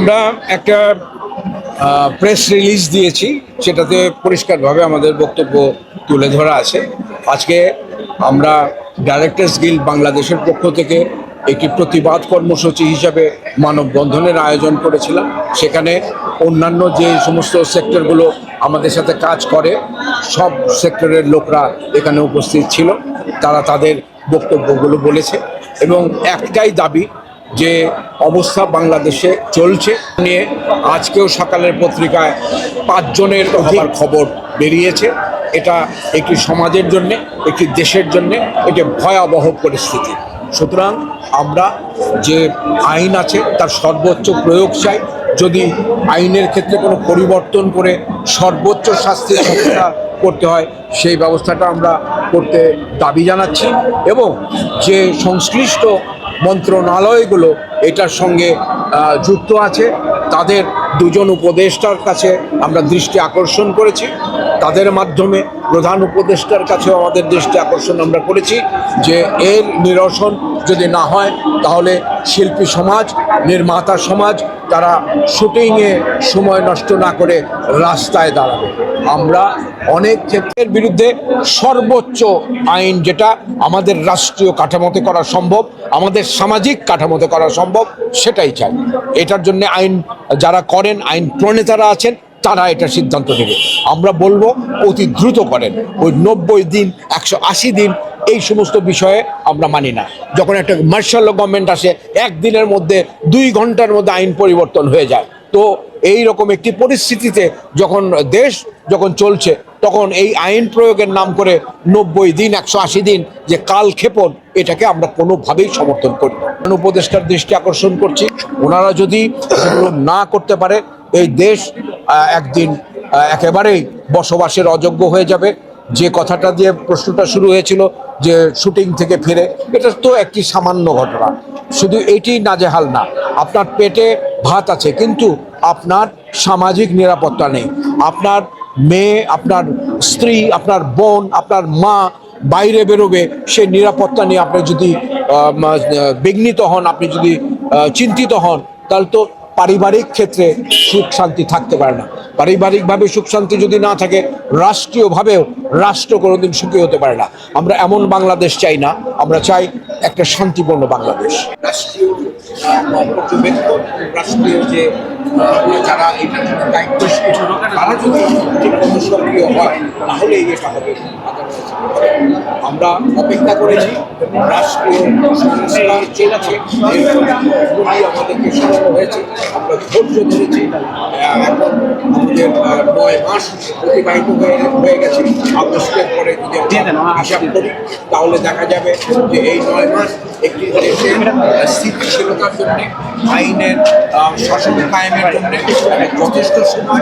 আমরা একটা press release দিয়েছি, সেটাতে পরিষ্কারভাবে আমাদের বক্তব্য তুলে ধরা আছে। আজকে আমরা ডাইরেক্টর্স গিল্ড বাংলাদেশের পক্ষ থেকে একটি প্রতিবাদ কর্মসূচি হিসাবে মানববন্ধনের আয়োজন করেছিলাম। সেখানে অন্যান্য যে সমস্ত সেক্টরগুলো আমাদের সাথে কাজ করে, সব সেক্টরের লোকরা এখানে উপস্থিত ছিল। তারা তাদের বক্তব্যগুলো বলেছে এবং একটাই দাবি যে অবস্থা বাংলাদেশে চলছে নিয়ে আজকেও সকালের পত্রিকায় পাঁচজনের হবার খবর বেরিয়েছে। এটা একটি সমাজের জন্যে, একটি দেশের জন্যে, এটি ভয়াবহ পরিস্থিতি। সুতরাং আমরা যে আইন আছে তার সর্বোচ্চ প্রয়োগ চাই। যদি আইনের ক্ষেত্রে কোনো পরিবর্তন করে সর্বোচ্চ শাস্তির ব্যবস্থা করতে হয়, সেই ব্যবস্থাটা আমরা করতে দাবি জানাচ্ছি। এবং যে সংশ্লিষ্ট মন্ত্রণালয়গুলো এটার সঙ্গে যুক্ত আছে। তাদের দুজন উপদেষ্টার কাছে আমরা দৃষ্টি আকর্ষণ করেছি। তাদের মাধ্যমে প্রধান উপদেষ্টার কাছেও আমাদের দৃষ্টি আকর্ষণ আমরা করেছি যে এর নিরসন যদি না হয়, তাহলে শিল্পী সমাজ, নির্মাতা সমাজ তারা শুটিংয়ে সময় নষ্ট না করে রাস্তায় দাঁড়াবে। আমরা অনেক ক্ষেত্রের বিরুদ্ধে সর্বোচ্চ আইন যেটা আমাদের রাষ্ট্রীয় কাঠামোতে করা সম্ভব, আমাদের সামাজিক কাঠামোতে করা সম্ভব, সেটাই চাই। এটার জন্য আইন যারা করেন, আইন প্রণেতারা আছেন, তারা এটা সিদ্ধান্ত নেবে। আমরা বলব, অতি দ্রুত করেন। ওই নব্বই দিন, একশো আশি দিন, এই সমস্ত বিষয়ে আমরা মানি না। যখন একটা মার্শাল গভর্নমেন্ট আসে একদিনের মধ্যে দুই ঘণ্টার মধ্যে আইন পরিবর্তন হয়ে যায়। তো এই রকম একটি পরিস্থিতিতে যখন দেশ যখন চলছে তখন এই আইন প্রয়োগের নাম করে নব্বই দিন, একশো আশি দিন যে কাল ক্ষেপণ, এটাকে আমরা কোনোভাবেই সমর্থন করি উপদেষ্টার দৃষ্টি আকর্ষণ করছি। ওনারা যদি না করতে পারে, এই দেশ একদিন একেবারেই বসবাসের অযোগ্য হয়ে যাবে। যে কথাটা দিয়ে প্রশ্নটা শুরু হয়েছিল যে শুটিং থেকে ফিরে, এটা তো একটি সামান্য ঘটনা। শুধু এটি নাজেহাল না, আপনার পেটে ভাত আছে, কিন্তু আপনার সামাজিক নিরাপত্তা নেই। আপনার মেয়ে, আপনার স্ত্রী, আপনার বোন, আপনার মা বাইরে বেরোবে সে নিরাপত্তা নিয়ে আপনি যদি বিঘ্নিত হন, আপনি যদি চিন্তিত হন, তাহলে তো পারিবারিক ক্ষেত্রে সুখ শান্তি থাকতে পারে না। পারিবারিকভাবে সুখ শান্তি যদি না থাকে, রাষ্ট্রীয়ভাবেও রাষ্ট্র কোনোদিন সুখী হতে পারে না। আমরা এমন বাংলাদেশ চাই না, আমরা চাই একটা শান্তিপূর্ণ বাংলাদেশ। রাষ্ট্রীয় যে যারা দায়িত্বশীল, তারা যদি সক্রিয় হয় তাহলেই এটা হবে। আমরা অপেক্ষা করেছি রাষ্ট্রীয় সংস্কার চলছে আমাদেরকে শোনানো হয়েছে আমরা ধৈর্য ধরেছি। এখন আমাদের নয় মাস অতিবাহিত হয়ে হয়ে গেছে আগস্টের পরে যদি হিসাব করি তাহলে দেখা যাবে যে এই নয় মাস একটি দেশের স্থিতিশীলতার জন্য আইনের শাসন কায়েমের জন্য যথেষ্ট সময়